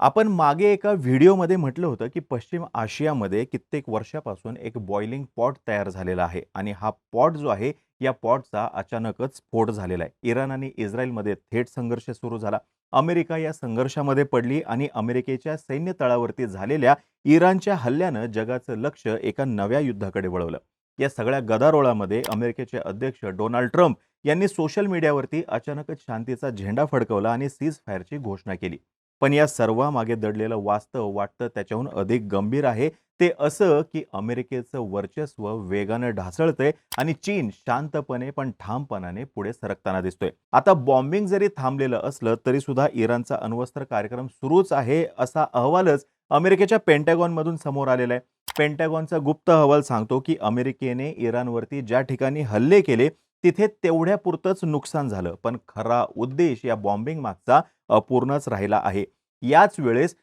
आपण मागे एका व्हिडिओमध्ये म्हटलं होतं, की पश्चिम आशियामध्ये कित्येक वर्षापासून एक बॉइलिंग पॉट तयार झालेला आहे आणि हा पॉट जो आहे, या पॉटचा अचानकच स्फोट झालेला आहे. इराण आणि इस्रायलमध्ये थेट संघर्ष सुरू झाला. अमेरिका या संघर्षामध्ये पडली आणि अमेरिकेच्या सैन्य तळावरती झालेल्या इराणच्या हल्ल्यानं जगाचं लक्ष एका नव्या युद्धाकडे वळवलं. या सगळ्या गदारोळामध्ये अमेरिकेचे अध्यक्ष डोनाल्ड ट्रम्प यांनी सोशल मीडियावरती अचानकच शांतीचा झेंडा फडकवला आणि सीज फायरची घोषणा केली. पण या सर्वामागे दडलेलं वास्तव वाटतं त्याच्याहून अधिक गंभीर आहे. ते असं, की अमेरिकेचं वर्चस्व वेगानं ढासळतंय आणि चीन शांतपणे पण ठामपणाने पुढे सरकताना दिसतोय. आता बॉम्बिंग जरी थांबलेलं असलं, तरी सुद्धा इराणचा अण्वस्त्र कार्यक्रम सुरूच आहे, असा अहवालच अमेरिकेच्या पेंटॅगॉनमधून समोर आलेला आहे. पेंटॅगॉनचा गुप्त अहवाल सांगतो, की अमेरिकेने इराणवरती ज्या ठिकाणी हल्ले केले, तिथे तेवढ्यापुरतंच नुकसान झालं. पण खरा उद्देश या बॉम्बिंग मागचा अपूर्णच राहिला आहे. याच वेळेस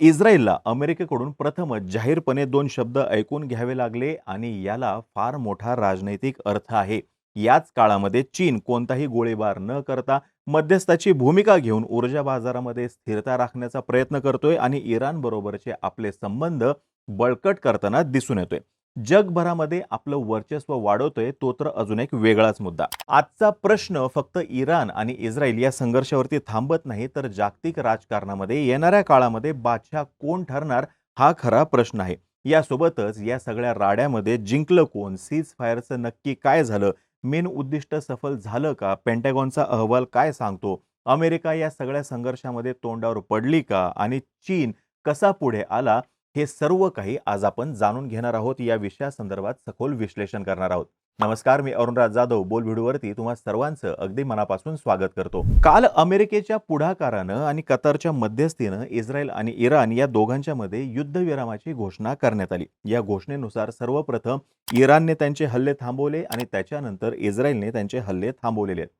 इस्रायलला अमेरिकेकडून प्रथमच जाहीरपणे दोन शब्द ऐकून घ्यावे लागले आणि याला फार मोठा राजनैतिक अर्थ आहे. याच काळामध्ये चीन कोणताही गोळीबार न करता मध्यस्थाची भूमिका घेऊन ऊर्जा बाजारामध्ये स्थिरता राखण्याचा प्रयत्न करतोय आणि इराणबरोबरचे आपले संबंध बळकट करताना दिसून येतोय. जगभरामध्ये आपलं वर्चस्व वाढवतोय तो तर अजून एक वेगळाच मुद्दा. आजचा प्रश्न फक्त इराण आणि इस्रायल या संघर्षावरती थांबत नाही, तर जागतिक राजकारणामध्ये येणाऱ्या काळामध्ये बादशाह कोण ठरणार हा खरा प्रश्न आहे. यासोबतच या सगळ्या राड्यामध्ये जिंकलं कोण? सीज फायरचं नक्की काय झालं? मेन उद्दिष्ट सफल झालं का? पेंटॅगॉनचा अहवाल काय सांगतो? अमेरिका या सगळ्या संघर्षामध्ये तोंडावर पडली का? आणि चीन कसा पुढे आला? हे सर्व काही आज आपण जाणून घेणार आहोत. या विषयासंदर्भात सखोल विश्लेषण करणार आहोत. नमस्कार, मी अरुणराज जाधव बोल व्हिडिओवरती तुम्हा सर्वांचं अगदी मनापासून स्वागत करतो. काल अमेरिकेच्या पुढाकारानं आणि कतारच्या मध्यस्थीनं इस्रायल आणि इराण या दोघांच्या मध्ये युद्धविरामाची घोषणा करण्यात आली. या घोषणेनुसार सर्वप्रथम इराणने त्यांचे हल्ले थांबवले आणि त्याच्यानंतर इस्रायलने त्यांचे हल्ले थांबवलेले आहेत.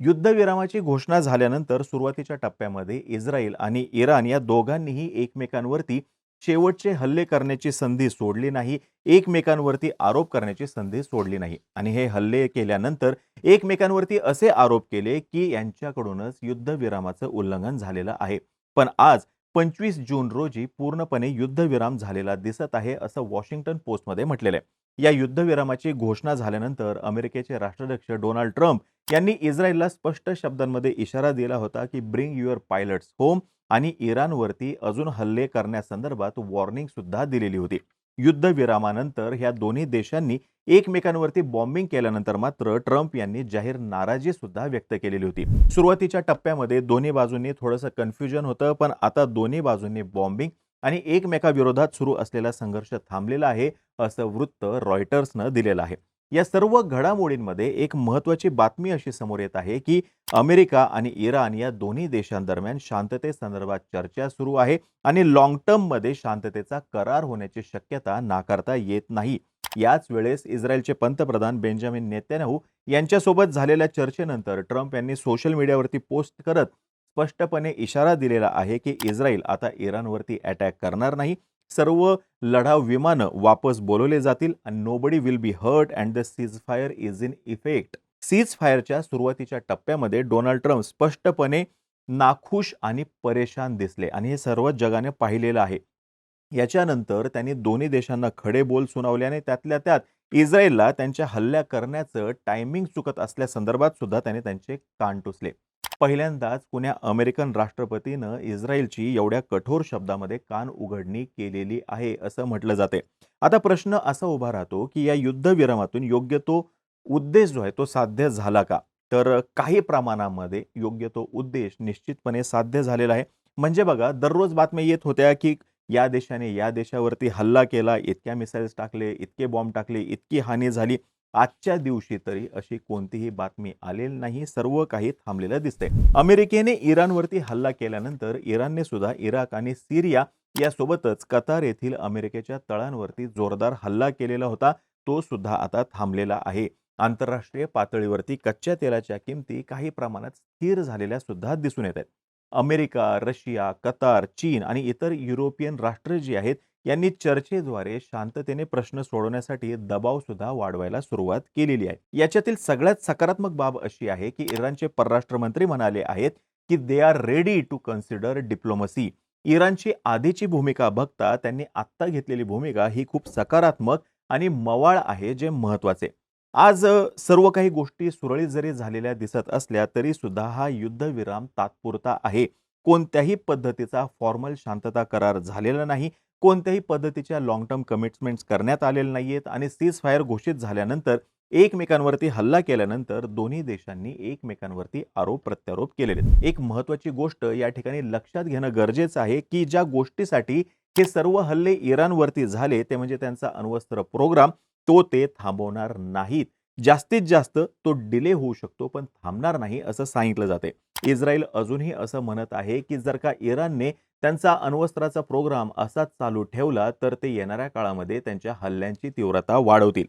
युद्धविरामाची घोषणा झाल्यानंतर सुरुवातीच्या टप्प्यामध्ये इस्रायल आणि इराण या दोघांनीही एकमेकांवरती शेवटचे हल्ले करण्याची संधी सोडली नाही. एकमेकांवरती आरोप करण्याची संधी सोडली नाही आणि हे हल्ले केल्यानंतर एकमेकांवरती असे आरोप केले, की यांच्याकडूनच युद्धविरामाचं उल्लंघन झालेलं आहे. पण आज 25 जून रोजी पूर्णपणे युद्धविराम झालेला दिसत आहे, असं वॉशिंग्टन पोस्टमध्ये म्हटलेलं आहे. या युद्धविरामाची घोषणा झाल्यानंतर अमेरिकेचे राष्ट्राध्यक्ष डोनाल्ड ट्रम्प यांनी इस्रायलला स्पष्ट शब्दांमध्ये इशारा दिला होता, की ब्रिंग युअर पायलट्स होम आणि इराणवरती अजून हल्ले करण्यासंदर्भात वॉर्निंग सुद्धा दिलेली होती. युद्धविरामानंतर ह्या दोन्ही देशांनी एकमेकांवरती बॉम्बिंग केल्यानंतर मात्र ट्रम्प यांनी जाहीर नाराजी सुद्धा व्यक्त केलेली होती. सुरुवातीच्या टप्प्यामध्ये दोन्ही बाजूंनी थोडंसं कन्फ्युजन होतं, पण आता दोन्ही बाजूंनी बॉम्बिंग आणि एकमेकाविरोधात सुरू असलेला संघर्ष थांबलेला आहे, असं वृत्त रॉयटर्सनं दिलेलं आहे. या सर्व घडामोडींमध्ये एक महत्त्वाची बातमी अशी समोर येत आहे, की अमेरिका आणि इराण या दोन्ही देशांदरम्यान शांततेसंदर्भात चर्चा सुरू आहे आणि लॉंग टर्ममध्ये शांततेचा करार होण्याची शक्यता नाकारता येत नाही. याच वेळेस इस्रायलचे पंतप्रधान बेंजामिन नेत्यानहू यांच्यासोबत झालेल्या चर्चेनंतर ट्रम्प यांनी सोशल मीडियावरती पोस्ट करत स्पष्टपणे इशारा दिलेला आहे, की इस्रायल आता इराणवरती अटॅक करणार नाही. सर्व लढाऊ विमानं वापस बोलवले जातील आणि nobody will be hurt and the cease fire is in effect. Cease फायरच्या सुरुवातीच्या टप्प्यामध्ये डोनाल्ड ट्रम्प स्पष्टपणे नाखुश आणि परेशान दिसले आणि हे सर्व जगाने पाहिलेलं आहे. याच्यानंतर त्यांनी दोन्ही देशांना खडे बोल सुनावल्याने त्यातल्या त्यात इस्रायलला त्यांच्या हल्ल्या करण्याचं टायमिंग चुकत असल्यासंदर्भात सुद्धा त्याने त्यांचे कान टुसले. पहिल्यांदाच कुण्या अमेरिकन राष्ट्रपतीनं इस्रायलची एवढ्या कठोर शब्दामध्ये कान उघडणी केलेली आहे, असं म्हटलं जाते आता प्रश्न असा उभा राहतो, की या युद्धविरामातून योग्य तो उद्देश जो आहे तो साध्य झाला का? तर काही प्रमाणामध्ये योग्य तो उद्देश निश्चितपणे साध्य झालेला आहे. म्हणजे बघा दररोज बातम्या येत होत्या, की या देशाने या देशावरती हल्ला केला, इतक्या मिसाईल्स टाकले, इतके बॉम्ब टाकले, इतकी हानी झाली. आजच्या दिवशी तरी अशी कोणतीही बातमी आलेली नाही. सर्व काही थांबलेलं दिसतंय. अमेरिकेने इराणवरती हल्ला केल्यानंतर इराणने सुद्धा इराक आणि सिरिया यासोबतच कतार येथील अमेरिकेच्या तळांवरती जोरदार हल्ला केलेला होता. तो सुद्धा आता थांबलेला आहे. आंतरराष्ट्रीय पातळीवरती कच्च्या तेलाच्या किमती काही प्रमाणात स्थिर झालेल्या सुद्धा दिसून येत आहेत. अमेरिका, रशिया, कतार, चीन आणि इतर युरोपियन राष्ट्र जी आहेत, यांनी चर्चेद्वारे शांततेने प्रश्न सोडवण्यासाठी दबाव सुद्धा वाढवायला सुरुवात केलेली आहे. याच्यातील सगळ्यात सकारात्मक बाब अशी आहे, की इराणचे परराष्ट्र मंत्री म्हणाले आहेत, की they are ready to consider diplomacy. इराणची आधीची भूमिका बघता त्यांनी आत्ता घेतलेली भूमिका ही खूप सकारात्मक आणि मवाळ आहे जे महत्त्वाचे आज सर्व काही गोष्टी सुरळीत जरी झालेल्या दिसत असल्या तरी सुद्धा हा युद्धविराम तात्पुरता आहे कोणत्याही पद्धतीचा फॉर्मल शांतता करार झालेला नाही कोणत्याही पद्धतीच्या लॉंग टर्म कमिटमेंट्स करण्यात आलेल्या नाहीयेत आणि सीज फायर घोषित झाल्यानंतर एकमेकांवरती हल्ला केल्यानंतर दोन्ही देशांनी एकमेकांवरती आरोप प्रत्यारोप केलेले आहेत. एक महत्वाची गोष्ट या ठिकाणी लक्षात घेणं गरजेचं आहे की ज्या गोष्टीसाठी हे सर्व हल्ले इराणवरती झाले ते म्हणजे त्यांचा अण्वस्त्र प्रोग्राम तो ते थांबवणार नाहीत जास्तीत जास्त तो डिले होऊ शकतो पण थांबणार नाही असं सांगितलं जाते इस्रायल अजूनही असं म्हणत आहे की जर का इराणने त्यांचा अण्वस्त्राचा प्रोग्राम असाच चालू ठेवला तर ते येणाऱ्या काळामध्ये त्यांच्या हल्ल्यांची तीव्रता वाढवतील.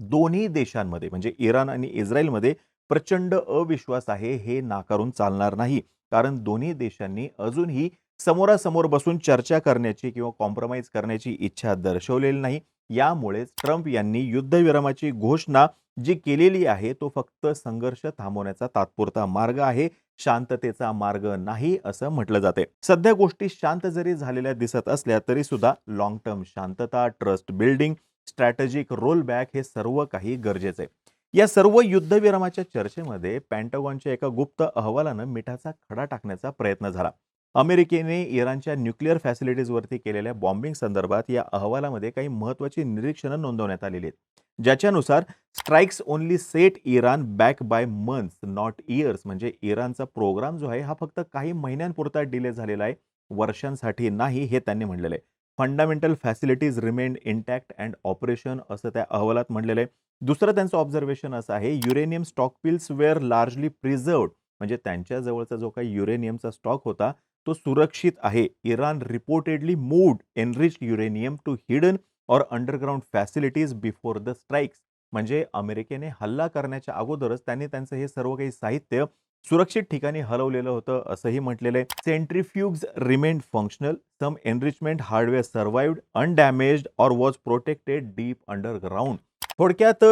दोन्ही देशांमध्ये म्हणजे इराण आणि इस्रायलमध्ये प्रचंड अविश्वास आहे हे नाकारून चालणार नाही. कारण दोन्ही देशांनी अजूनही समोरासमोर बसून चर्चा करण्याची किंवा कॉम्प्रोमाइज करण्याची इच्छा दर्शवलेली नाही. यामुळेच ट्रम्प यांनी युद्धविरामाची घोषणा जी केलेली आहे तो फक्त संघर्ष थांबवण्याचा तात्पुरता मार्ग आहे. शांततेचा मार्ग नाही असं म्हटलं जाते. सध्या गोष्टी शांत जरी झालेल्या दिसत असल्या तरी सुद्धा लॉंग टर्म शांतता trust building strategic rollback हे सर्व काही गरजेचं. आहे या सर्व युद्धविरामाच्या चर्चेमध्ये पॅन्टॉगॉनच्या एका गुप्त अहवालानं मिठाचा खडा टाकण्याचा प्रयत्न झाला. अमेरिकेने इराणच्या न्यूक्लिअर फॅसिलिटीजवरती केलेल्या बॉम्बिंग संदर्भात या अहवालामध्ये काही महत्वाची निरीक्षणं नोंदवण्यात आलेली आहेत. ज्याच्यानुसार strikes only set Iran back by months not years म्हणजे इराणचा प्रोग्राम जो आहे हा फक्त काही महिन्यांपुरता डिले झालेला आहे. वर्षांसाठी नाही हे त्यांनी म्हणलेलं आहे. Fundamental facilities remained intact and operation असं त्या अहवालात म्हणलेलं आहे. दुसरं त्यांचं ऑब्झर्वेशन असं आहे uranium stockpiles were largely preserved म्हणजे त्यांच्याजवळचा जो काही युरेनियमचा स्टॉक होता तो सुरक्षित आहे. Iran reportedly moved enriched uranium to hidden or underground facilities before the strikes म्हणजे अमेरिकेने हल्ला करण्याच्या अगोदरच त्यांनी त्यांचं हे सर्व काही साहित्य सुरक्षित ठिकाणी हलवलेलं होतं असंही म्हटलेलं आहे. Centrifuges remained functional some enrichment hardware survived undamaged or was protected deep underground थोडक्यात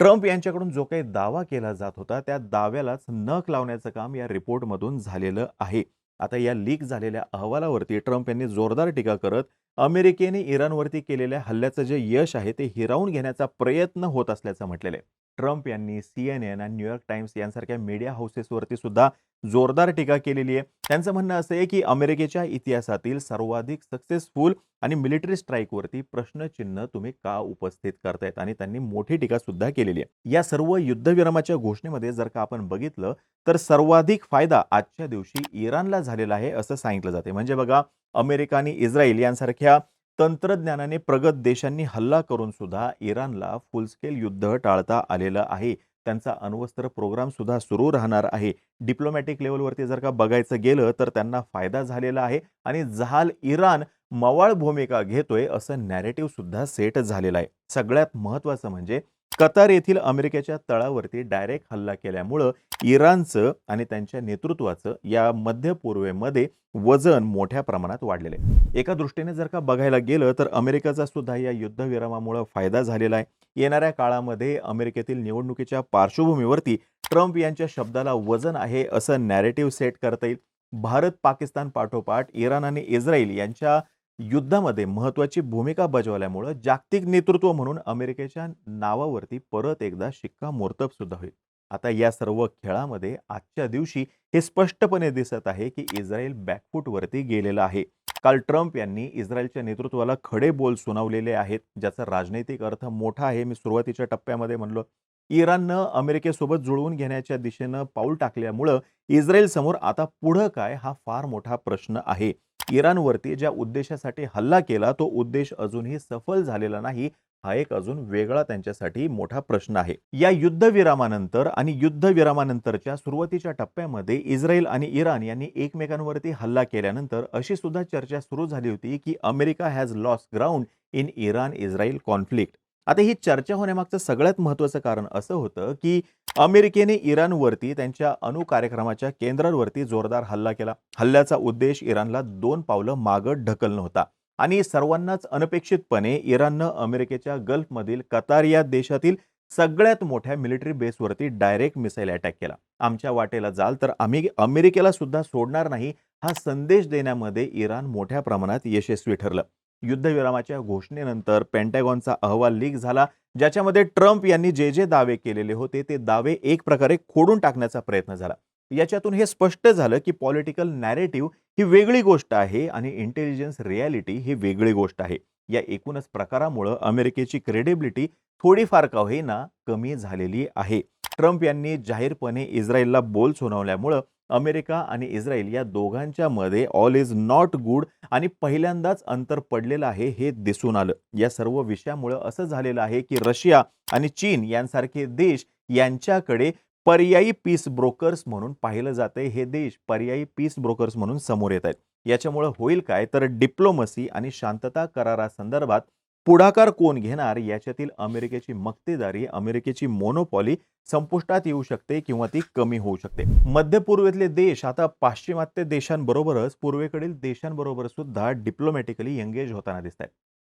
ट्रम्प यांच्याकडून जो काही दावा केला जात होता त्या दाव्यालाच नख लावण्याचं काम या रिपोर्टमधून झालेलं आहे. आता या लीक झालेल्या अहवालावरती ट्रम्प यांनी जोरदार टीका करत अमेरिकेने इराणवरती केलेल्या हल्ल्याचं जे यश आहे ते हिरावून घेण्याचा प्रयत्न होत असल्याचं म्हटलेलं आहे. ट्रम्प यांनी सी एन एन आणि न्यूयॉर्क टाइम्स यांसारख्या मीडिया हाऊसेसवरती सुद्धा जोरदार टीका केलेली आहे. त्यांचं म्हणणं असं आहे की अमेरिकेच्या इतिहासातील सर्वाधिक सक्सेसफुल आणि मिलिटरी स्ट्राईकवरती प्रश्नचिन्ह तुम्ही का उपस्थित करतायत? आणि त्यांनी मोठी टीका सुद्धा केलेली आहे. या सर्व युद्धविरामाच्या घोषणेमध्ये जर का आपण बघितलं तर सर्वाधिक फायदा आजच्या दिवशी इराणला झालेला आहे असं सांगितलं जाते म्हणजे बघा अमेरिका आणि इस्रायल यांसारख्या तंत्रज्ञानाने प्रगत देशांनी हल्ला करून सुद्धा इराणला फुलस्केल युद्ध टाळता आलेलं आहे. त्यांचा अण्वस्त्र प्रोग्राम सुद्धा सुरू राहणार आहे. डिप्लोमॅटिक लेवलवरती जर का बघायचं गेलं तर त्यांना फायदा झालेला आहे आणि जहाल इराण मवाळ भूमिका घेतोय असं नॅरेटिव्ह सुद्धा सेट झालेलं आहे. सगळ्यात महत्वाचं म्हणजे कतार येथील अमेरिकेच्या तळावरती डायरेक्ट हल्ला केल्यामुळं इराणचं आणि त्यांच्या नेतृत्वाचं या मध्य पूर्वेमध्ये वजन मोठ्या प्रमाणात वाढलेलं आहे. एका दृष्टीने जर का बघायला गेलं तर अमेरिकेचा सुद्धा या युद्धविरामामुळं फायदा झालेला आहे. येणाऱ्या काळामध्ये अमेरिकेतील निवडणुकीच्या पार्श्वभूमीवरती ट्रम्प यांच्या शब्दाला वजन आहे असं नॅरेटिव्ह सेट करता येईल. भारत पाकिस्तान पाठोपाठ इराण आणि इस्रायल यांच्या युद्धामध्ये महत्वाची भूमिका बजावल्यामुळं जागतिक नेतृत्व म्हणून अमेरिकेच्या नावावरती परत एकदा शिक्कामोर्तब सुद्धा होईल. आता या सर्व खेळामध्ये आजच्या दिवशी हे स्पष्टपणे दिसत आहे की इस्रायल बॅकफूटवरती गेलेला आहे. काल ट्रम्प यांनी इस्रायलच्या नेतृत्वाला खडे बोल सुनावलेले आहेत ज्याचा राजनैतिक अर्थ मोठा आहे. मी सुरुवातीच्या टप्प्यामध्ये म्हणलो इराणनं अमेरिकेसोबत जुळवून घेण्याच्या दिशेनं पाऊल टाकल्यामुळं इस्रायल समोर आता पुढं काय हा फार मोठा प्रश्न आहे. इराणवरती ज्या उद्देशासाठी हल्ला केला तो उद्देश अजूनही सफल झालेला नाही हा एक अजून वेगळा त्यांच्यासाठी मोठा प्रश्न आहे. या युद्धविरामानंतर आणि युद्धविरामानंतरच्या सुरुवातीच्या टप्प्यामध्ये इस्रायल आणि इराण यांनी एकमेकांवरती हल्ला केल्यानंतर अशी सुद्धा चर्चा सुरू झाली होती की America has lost ground in Iran Israel conflict आता ही चर्चा होण्यामागचं सगळ्यात महत्वाचं कारण असं होतं की अमेरिकेने इराणवरती त्यांच्या अणु कार्यक्रमाच्या केंद्रांवरती जोरदार हल्ला केला. हल्ल्याचा उद्देश इराणला दोन पावलं मागं ढकलणं होता. आणि सर्वांनाच अनपेक्षितपणे इराणनं अमेरिकेच्या गल्फमधील कतार या देशातील सगळ्यात मोठ्या मिलिटरी बेसवरती डायरेक्ट मिसाईल अटॅक केला. आमच्या वाटेला जाल तर आम्ही अमेरिकेला सुद्धा सोडणार नाही हा संदेश देण्यामध्ये इराण मोठ्या प्रमाणात यशस्वी ठरलं. युद्धविरामाच्या घोषणेनंतर पेंटॅगॉनचा अहवाल लीक झाला ज्याच्यामध्ये ट्रम्प यांनी जे जे दावे केलेले होते ते दावे एक प्रकारे खोडून टाकण्याचा प्रयत्न झाला. याच्यातून हे स्पष्ट झालं की पॉलिटिकल नॅरेटिव्ह ही वेगळी गोष्ट आहे आणि इंटेलिजन्स रियालिटी ही वेगळी गोष्ट आहे. या एकूणच प्रकारामुळं अमेरिकेची क्रेडिबिलिटी थोडीफार का होईना कमी झालेली आहे. ट्रम्प यांनी जाहीरपणे इस्रायलला बोल सुनावल्यामुळं अमेरिका आणि इस्रायल या दोघांच्या मध्ये ऑल इज नॉट गुड आणि पहिल्यांदाच अंतर पडलेलं आहे हे दिसून आलं. या सर्व विषयामुळं असं झालेलं आहे की रशिया आणि चीन यांसारखे देश यांच्याकडे पर्यायी पीस ब्रोकर्स म्हणून पाहिलं जातंय. हे देश पर्यायी पीस ब्रोकर्स म्हणून समोर येत आहेत. याच्यामुळं होईल काय? तर डिप्लोमसी आणि शांतता करारासंदर्भात पुढाकार कोण घेणार याच्यातील अमेरिकेची मक्तेदारी अमेरिकेची मोनोपॉली संपुष्टात येऊ शकते किंवा ती कमी होऊ शकते. मध्य पूर्वेतले देश आता पाश्चिमात्य देशांबरोबरच पूर्वेकडील देशांबरोबर सुद्धा डिप्लोमॅटिकली एंगेज होताना दिसत आहेत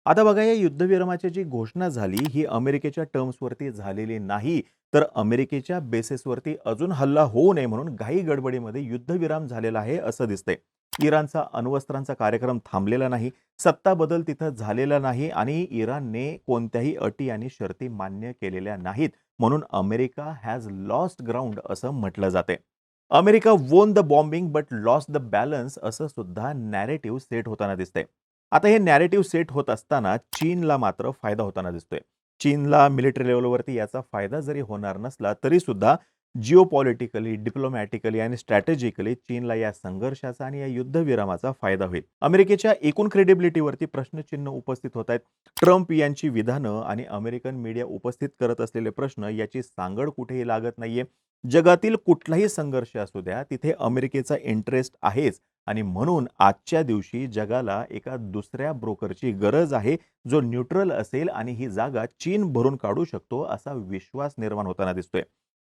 आता बघा या युद्धविरामाची जी घोषणा झाली ही अमेरिकेच्या टर्म्सवरती झालेली नाही तर अमेरिकेच्या बेसिसवरती अजून हल्ला होऊ नये म्हणून घाई गडबडीमध्ये युद्धविराम झालेला आहे असं दिसतंय. इराणचा अण्वस्त्रांचा कार्यक्रम थांबलेला नाही सत्ता बदल तिथं झालेला नाही आणि इराणने कोणत्याही अटी आणि शर्ती मान्य केलेल्या नाहीत म्हणून अमेरिका हॅज लॉस्ट ग्राउंड असं म्हटलं जाते. America won the bombing but lost the balance असं सुद्धा नॅरेटिव्ह सेट होताना दिसतंय. आता हे नॅरेटिव्ह सेट होत असताना चीनला मात्र फायदा होताना दिसतोय. चीनला मिलिटरी लेवलवरती याचा फायदा जरी होणार नसला तरी सुद्धा जिओपॉलिटिकली डिप्लोमॅटिकली आणि स्ट्रॅटेजिकली चीनला या संघर्षाचा आणि या युद्धविरामाचा फायदा होईल. अमेरिकेच्या एकूण क्रेडिबिलिटीवरती प्रश्नचिन्ह उपस्थित होत आहेत. ट्रम्प यांची विधानं आणि अमेरिकन मीडिया उपस्थित करत असलेले प्रश्न याची सांगड कुठेही लागत नाहीये. जगातील कुठलाही संघर्ष असू द्या तिथे अमेरिकेचा इंटरेस्ट आहेच आणि म्हणून आजच्या दिवशी जगाला एका दुसऱ्या ब्रोकरची गरज आहे जो न्यूट्रल असेल आणि ही जागा चीन भरून काढू शकतो असा विश्वास निर्माण होताना दिसतोय.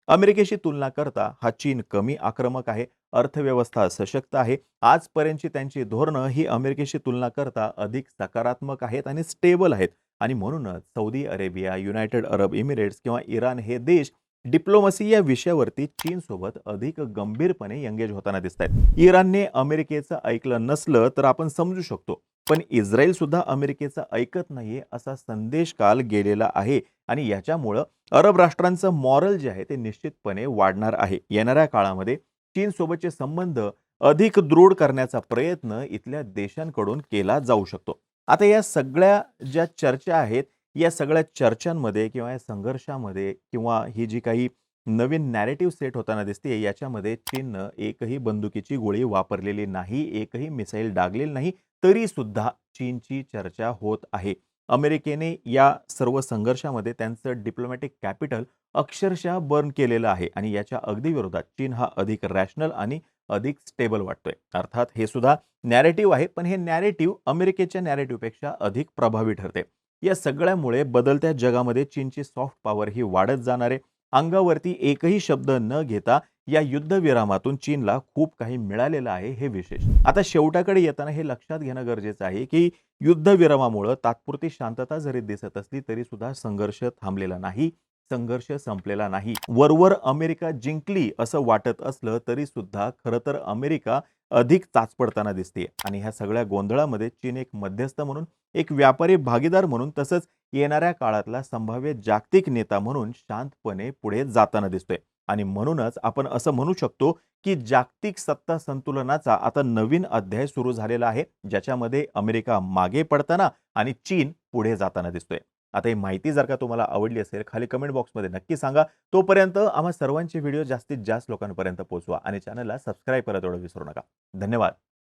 अमेरिकेशी तुलना करता हा चीन कमी आक्रमक आहे अर्थव्यवस्था सशक्त आहे. आजपर्यंतची त्यांची धोरणं ही अमेरिकेशी तुलना करता अधिक सकारात्मक आहेत आणि स्टेबल आहेत. आणि म्हणूनच Saudi Arabia United Arab Emirates किंवा इराण हे देश डिप्लोमसी या विषयावरती चीनसोबत अधिक गंभीरपणे एंगेज होताना दिसत आहेत इराणने अमेरिकेचं ऐकलं नसलं तर आपण समजू शकतो. पण इस्रायल सुद्धा अमेरिकेचं ऐकत नाहीये असा संदेश काल गेलेला आहे आणि याच्यामुळं अरब राष्ट्रांचं मॉरल जे आहे ते निश्चितपणे वाढणार आहे. येणाऱ्या काळामध्ये चीनसोबतचे संबंध अधिक दृढ करण्याचा प्रयत्न इथल्या देशांकडून केला जाऊ शकतो. आता या सगळ्या ज्या चर्चा आहेत या सगळ्या चर्चांमध्ये किंवा या संघर्षामध्ये किंवा ही जी काही नवीन नॅरेटिव्ह सेट होताना दिसते याच्यामध्ये चीननं एकही बंदुकीची गोळी वापरलेली नाही एकही मिसाईल डागलेली नाही तरी सुद्धा चीनची चर्चा होत आहे. अमेरिकेने या सर्व संघर्षामध्ये त्यांचं डिप्लोमॅटिक कॅपिटल अक्षरशः बर्न केलेलं आहे आणि याच्या अगदी विरोधात चीन हा अधिक रॅशनल आणि अधिक स्टेबल वाटतोय. अर्थात हे सुद्धा नॅरेटिव्ह आहे पण हे नॅरेटिव्ह अमेरिकेच्या नॅरेटिव्हपेक्षा अधिक प्रभावी ठरते. या सगळ्यामुळे बदलत्या जगामध्ये चीनची सॉफ्ट पॉवर ही वाढत जाणार आहे. अंगावरती एकही शब्द न घेता या युद्धविरामातून चीनला खूप काही मिळालेलं आहे हे विशेष. आता शेवटाकडे येताना हे लक्षात घेणं गरजेचं आहे की युद्धविरामामुळं तात्पुरती शांतता जरी दिसत असली तरी सुद्धा संघर्ष थांबलेला नाही संघर्ष संपलेला नाही. वरवर अमेरिका जिंकली असं वाटत असलं तरी सुद्धा खरं तर अमेरिका अधिक चाचपडताना दिसते आणि ह्या सगळ्या गोंधळामध्ये चीन एक मध्यस्थ म्हणून एक व्यापारी भागीदार म्हणून तसंच येणाऱ्या काळातला संभाव्य जागतिक नेता म्हणून शांतपणे पुढे जाताना दिसतोय. आणि म्हणूनच आपण असं म्हणू शकतो की जागतिक सत्ता संतुलनाचा आता नवीन अध्याय सुरू झालेला आहे ज्याच्यामध्ये अमेरिका मागे पडताना आणि चीन पुढे जाताना दिसतोय. आता ही माहिती जर का तुम्हाला आवडली असेल खाली कमेंट बॉक्समध्ये नक्की सांगा. तोपर्यंत आम्हा सर्वांचे व्हिडिओ जास्तीत जास्त लोकांपर्यंत पोहोचवा आणि चॅनलला सबस्क्राईब करत एवढं विसरू नका. धन्यवाद.